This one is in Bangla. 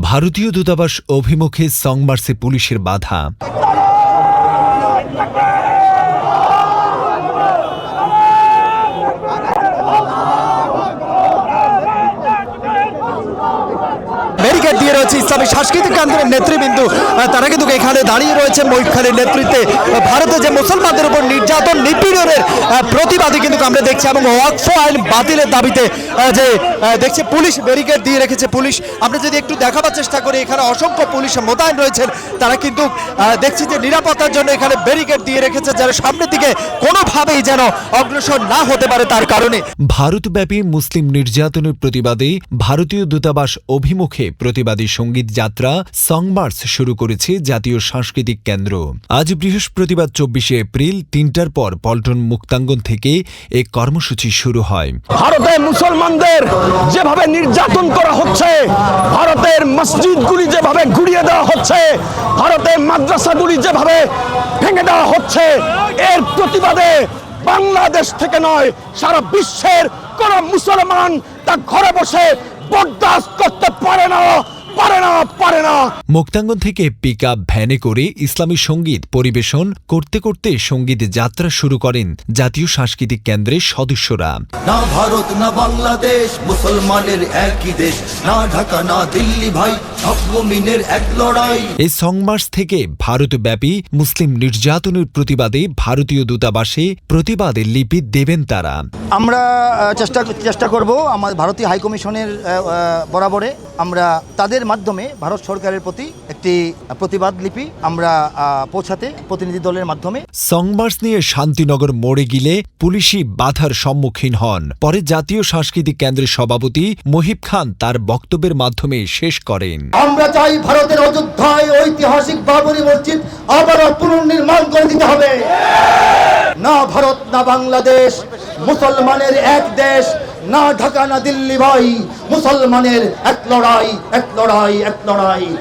ভারতীয় দূতাবাস অভিমুখে সংমার্সে পুলিশের বাধা। দিয়ে রয়েছে ইসলামী সাংস্কৃতিক কেন্দ্রের নেতৃবৃন্দ। তারা কিন্তু এখানে দাঁড়িয়ে রয়েছে মহিব খানের নেতৃত্বে। ভারতে যে মুসলমানদের উপর নির্যাতন, নিপীড়নের প্রতিবাদী কিন্তু আমরা দেখছি এবং ওয়াকফ আইন বাতিলের দাবিতে যে দেখছি পুলিশ ব্যারিকেড দিয়ে রেখেছে পুলিশ। আমরা যদি একটু দেখাবার চেষ্টা করি, এখানে অসংখ্য পুলিশ মোতায়েন রয়েছেন। তারা কিন্তু দেখছি যে নিরাপত্তার জন্য এখানে ব্যারিকেড দিয়ে রেখেছে, যারা সামনের দিকে কোনোভাবেই যেন অগ্রসর না হতে পারে তার কারণে। ভারতব্যাপী মুসলিম নির্যাতনের প্রতিবাদে ভারতীয় দূতাবাস অভিমুখে প্রতিবাদী সংগীত যাত্রা সংমার্চ শুরু করেছে জাতীয় সাংস্কৃতিক কেন্দ্র। আজ বৃহস্পতিবার চব্বিশে এপ্রিল, তিনটার পর পল্টন মুক্তাঙ্গন থেকে এই কর্মসূচি শুরু হয়। ভারতে মুসলমানদের যেভাবে নির্যাতন করা হচ্ছে, ভারতের মসজিদগুলি যেভাবে গুড়িয়ে দেওয়া হচ্ছে, ভারতের মাদ্রাসাগুলি যেভাবে ভেঙে দেওয়া হচ্ছে, এর প্রতিবাদে বাংলাদেশ থেকে নয়, সারা বিশ্বের কোন মুসলমান তা ঘরে বসে বরদাস্ত করতে পারে না। পারে না পারে না। মুক্তাঙ্গন থেকে পিক ভ্যানে করে ইসলামী সংগীত পরিবেশন করতে করতে সংগীত যাত্রা শুরু করেন জাতীয় সাংস্কৃতিক কেন্দ্রের সদস্যরা। না ভারত না বাংলাদেশ মুসলমানের একই দেশ না ঢাকা না দিল্লি ভাই এক লড়াই। এই সংমার্চ থেকে ভারতব্যাপী মুসলিম নির্যাতনের প্রতিবাদে ভারতীয় দূতাবাসে প্রতিবাদের লিপি দেবেন তারা। আমরা চেষ্টা চেষ্টা করব আমার ভারতীয় হাইকমিশনের আহ, আহ, বরাবরে আমরা তাদের মাধ্যমে ভারত সরকারের প্রতি একটি প্রতিবাদ লিপি আমরা পৌঁছাতে প্রতিনিধি দলের মাধ্যমে। সংমার্চ নিয়ে শান্তিনগর মোড়ে গিলে পুলিশি বাধার সম্মুখীন হন। পরে জাতীয় সাংস্কৃতিক কেন্দ্রের সভাপতি মহিব খান তার বক্তব্যের মাধ্যমে শেষ করেন। আমরা চাই ভারতের অযোধ্যায় ঐতিহাসিক বাবরি মসজিদ আবারও পুনর্নির্মাণ করে দিতে হবে। না ভারত না বাংলাদেশ মুসলমানের এক দেশ না ঢাকা না দিল্লি ভাই। মুসলমানের এক লড়াই এক লড়াই এক লড়াই।